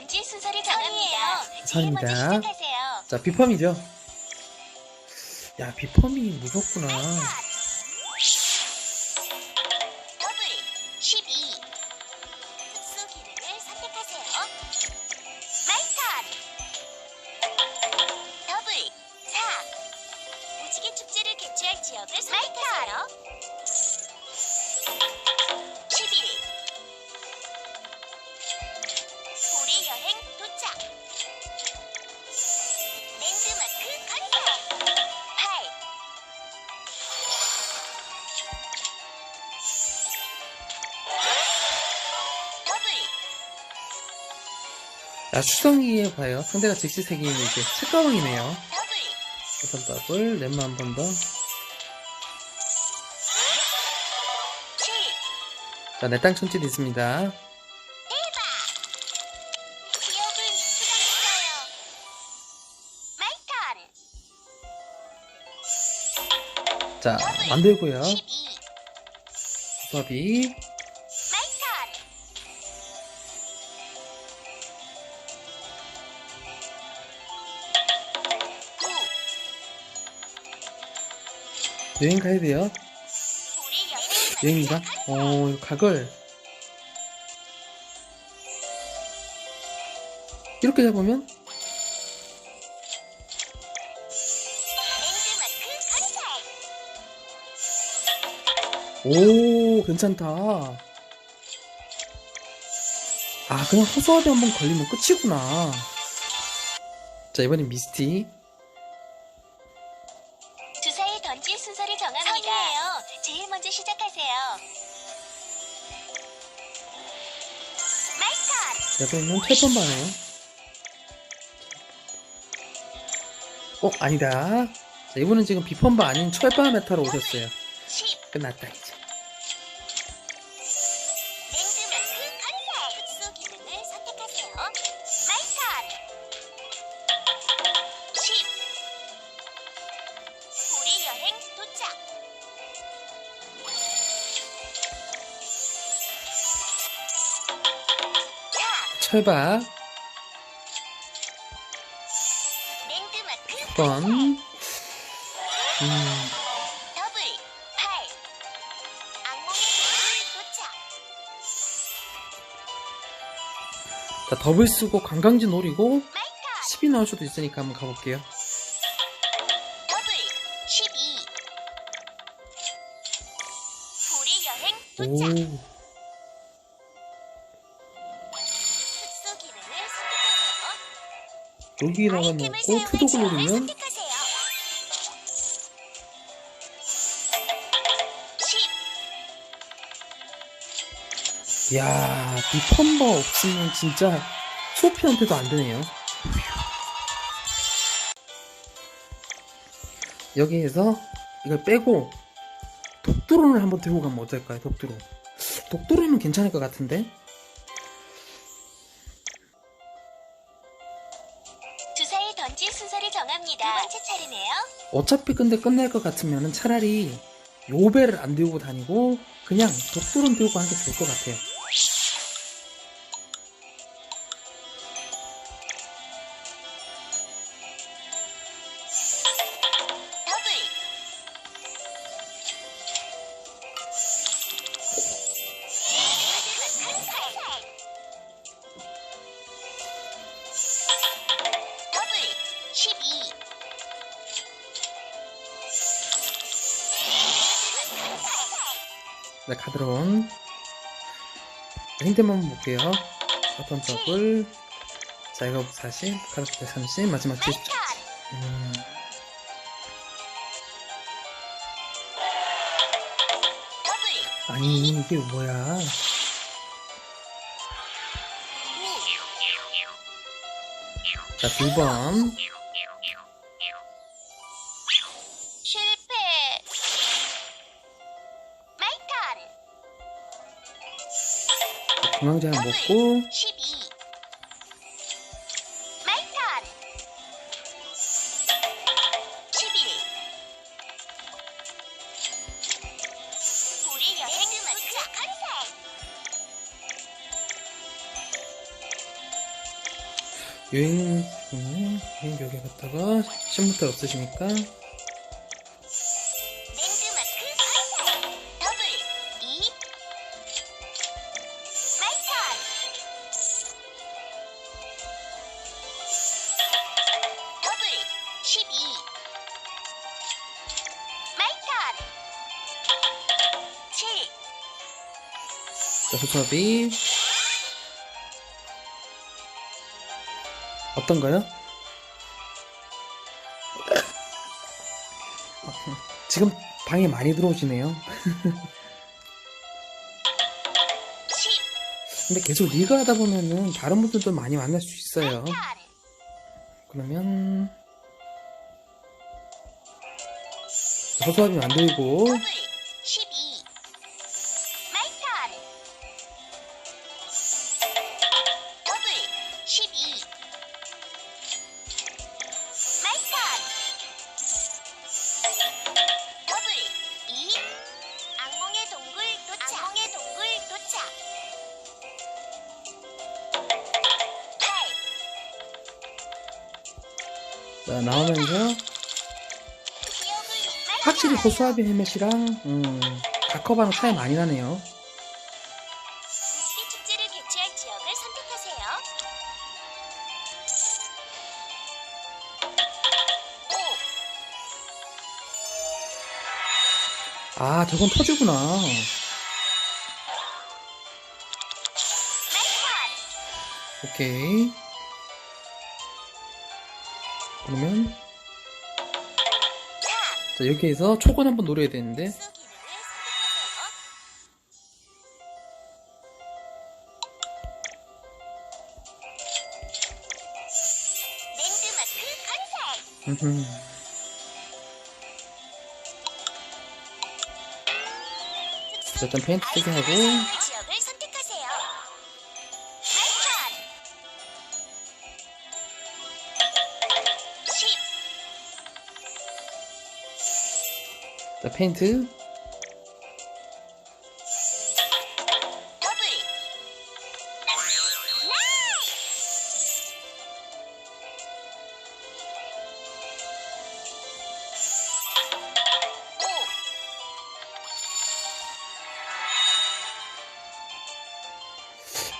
던질 순서를 정합니다. 제일 먼저 감사합니다. 시작하세요. 자, 비펌이죠? 야, 비펌이 무섭구나. 더블 12 흡수 기능을 선택하세요. 마이턴 더블 4 무지개 축제를 개최할 지역을 선택하세요. 야, 추성이에 봐요. 상대가 세기는 이제 책가방이네요. 더블 우선 더블, 렘마 한 번 더. 7 자, 내땅 천지도 있습니다. 자, 만들고요. 12 수압이. 여행 가야 돼요. 여행인가? 어, 각을. 이렇게 잡으면? 오, 괜찮다. 아, 그냥 허수아비 한번 걸리면 끝이구나. 자, 이번엔 미스티. 이번에는 철판 반에요. 어, 아니다. 자, 이분은 지금 비펌바 아닌 철판 메타로 오셨어요. 10 끝났다, 철박. 랜드마크 번. 음, 더블 8 악몽의 길 도착 자, 더블 쓰고 관광지 노리고 마이턴 10이 나올 수도 있으니까 한번 가볼게요. 더블 12 우리 여행 오, 도착 흡 여기다가 사용할 투독을 누르면 선택하세요. 10 이야, 비펌바 없으면 진짜 소피한테도 안 되네요. 여기에서 이걸 빼고 독두론을 한번 들고 가면 어떨까요? 독두론. 독두론은 괜찮을 것 같은데? 어차피 근데 끝날 것 같으면 차라리 요배를 안 들고 다니고 그냥 독두론 들고 하는 게 좋을 것 같아요. 네, 카드론. 힌트만 볼게요. 어떤 더블. 자, 이거 40, 카드 30, 마지막 70. 음, 아니, 이게 뭐야. 자, 두 번. 중앙제 한 먹고, 12 마이턴. 11 우리 여행 도착 컨셉. 여행, 음, 여행 여기 갔다가 신문탈 없으시니까 호수아비 어떤가요? 지금 방에 많이 들어오시네요. 10 근데 계속 리그 하다 보면은 다른 분들도 많이 만날 수 있어요. 그러면 호수아비 만들고 자, 나오면서 확실히 호수아비 헬멧이랑 음, 다커바랑 차이 많이 나네요. 무지개 축제를 개최할 지역을 선택하세요. 5 아, 저건 터지구나. 오케이. 그러면 4 자, 여기에서 초권 한번 노려야 되는데. 일단 페인트 쓰게 하고 자, 페인트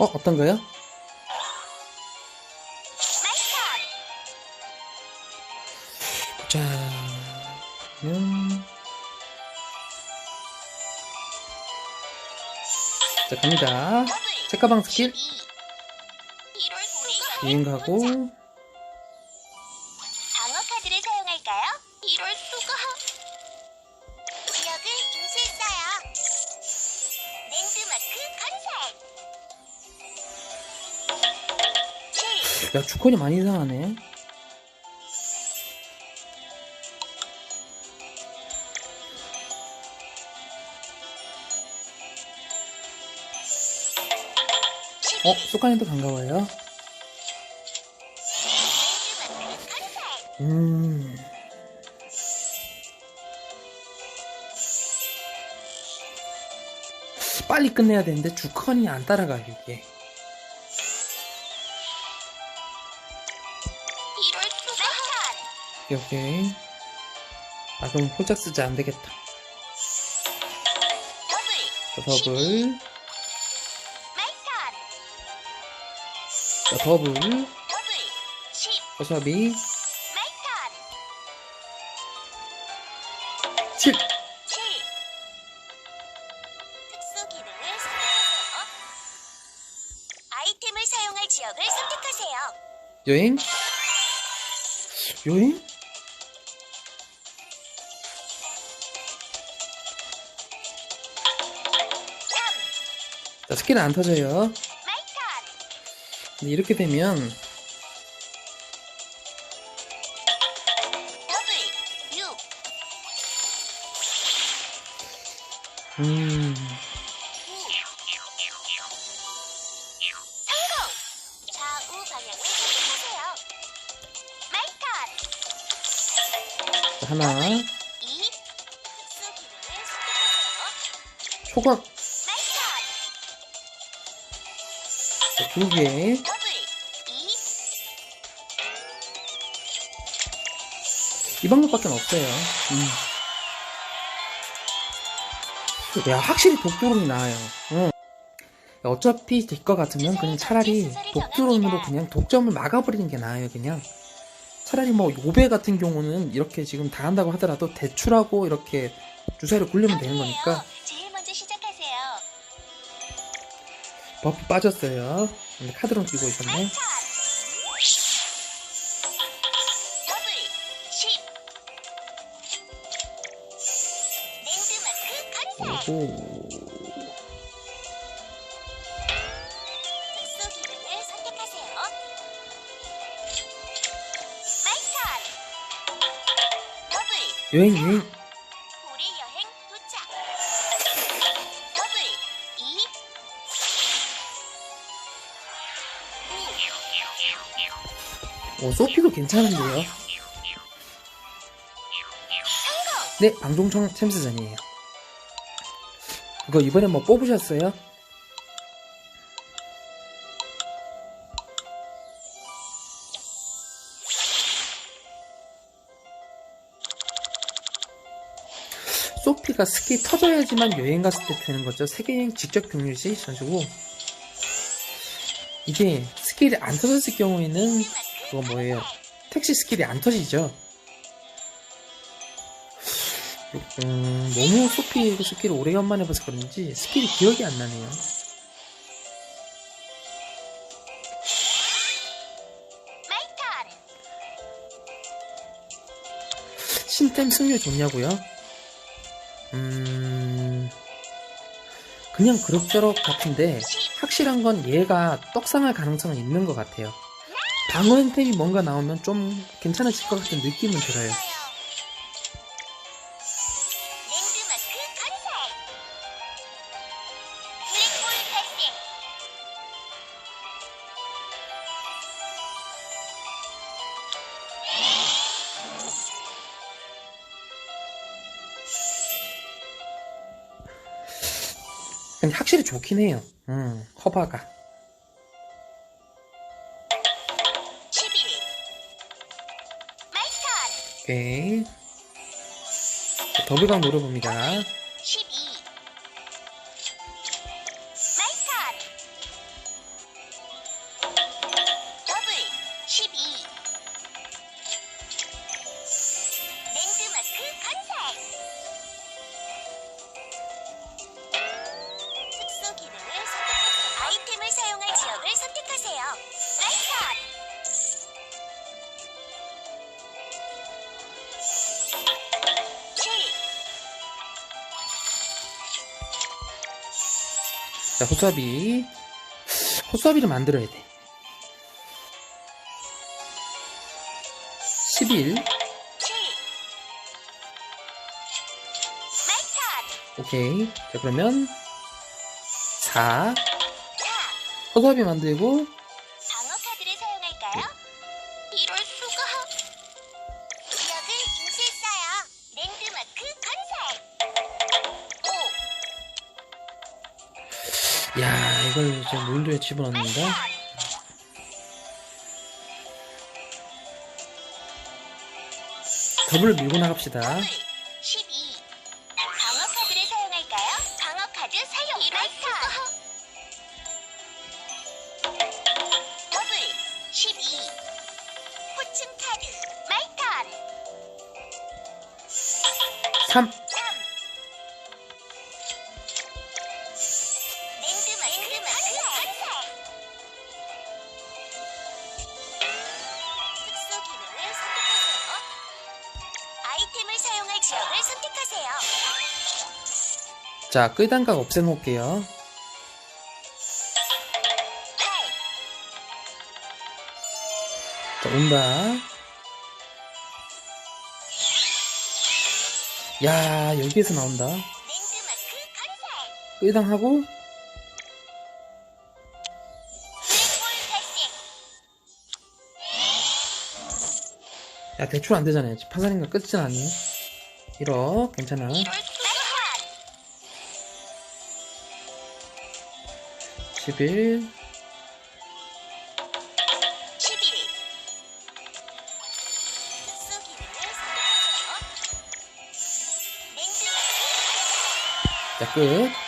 어, 어떤가요? 갑니다. 책가방 스킬 12 1월 9일 비행 가고 방어 카드를 사용할까요? 이럴 수가. 지역을 인수했어요. 랜드마크 건설. 7. 야, 주콘이 많이 이상하네. 어, 쏘카님도 반가워요. 음. 빨리 끝내야 되는데 주컨이 안 따라가요, 이게. 마이턴. 오케이. 아, 그럼 홀짝 쓰지 안 되겠다. 더블. 자, 더블. 더블. 10. 허수아비. 마이턴. 7. 7. 특수 기능을 선택하세요. 아이템을 사용할 지역을 선택하세요. 여행? 여행? 자, 스킬은 안 터져요. 이렇게 되면 더블. 6. 음, 9. 성공! 좌우 방향을 선택하세요. 마이턴. 자, 하나, 2. 특수 기능을 선택하세요. 초각 두 개. 이 방법밖에 없어요. 음. 내가 확실히 독드론이 나아요. 응. 어차피 될 것 같으면 그냥 차라리 독드론으로 그냥 독점을 막아버리는 게 나아요, 그냥. 차라리 뭐 요배 같은 경우는 이렇게 지금 다 한다고 하더라도 대출하고 이렇게 주사를 굴리면 되는 거니까 버프 빠졌어요. 카드론 끼고 있었네. 마이턴. 더블 10. 랜드마크 컨셉. 오고. 특수 기능을 선택하세요. 마이턴. 더블 여행, 여행. 오, 소피도 괜찮은데요. 네, 방종청 챔스전이에요. 이거 이번에 뭐 뽑으셨어요? 소피가 스키 터져야지만 여행 갔을 때 되는 거죠. 세계여행 직접 경유시 가지고 이게 스킬이 안 터졌을 경우에는 그거 뭐예요? 택시 스킬이 안 터지죠. 음, 너무 소피 스킬을 오래간만에 봐서 그런지 스킬이 기억이 안 나네요. 신템 승률 좋냐고요? 음, 그냥 그럭저럭 같은데 확실한 건 얘가 떡상할 가능성은 있는 것 같아요. 방어 템이 뭔가 나오면 좀 괜찮아질 것 같은 느낌은 들어요. 확실히 좋긴 해요. 음, 허바가. 오케이. 더블강 노려봅니다. 12. 자, 호수아비. 호수아비를 만들어야 돼. 11. 7. 마이턴. 오케이. 자, 그러면 4. 4. 호수아비 만들고 이걸 이제 무인도에 집어넣는다. 더블 밀고 나갑시다. 더블 12. 방어 카드를 사용할까요? 방어 카드 사용. 마이턴. 더블 12. 호칭 카드. 마이턴. 3. 자, 끌단각 없애놓을게요. 8. 자, 온다. 야, 여기에서 나온다. 끌당하고. 야, 대출 안 되잖아요. 파산인가 끝이진 아니에요. 1억, 괜찮아. 11 자, 끝.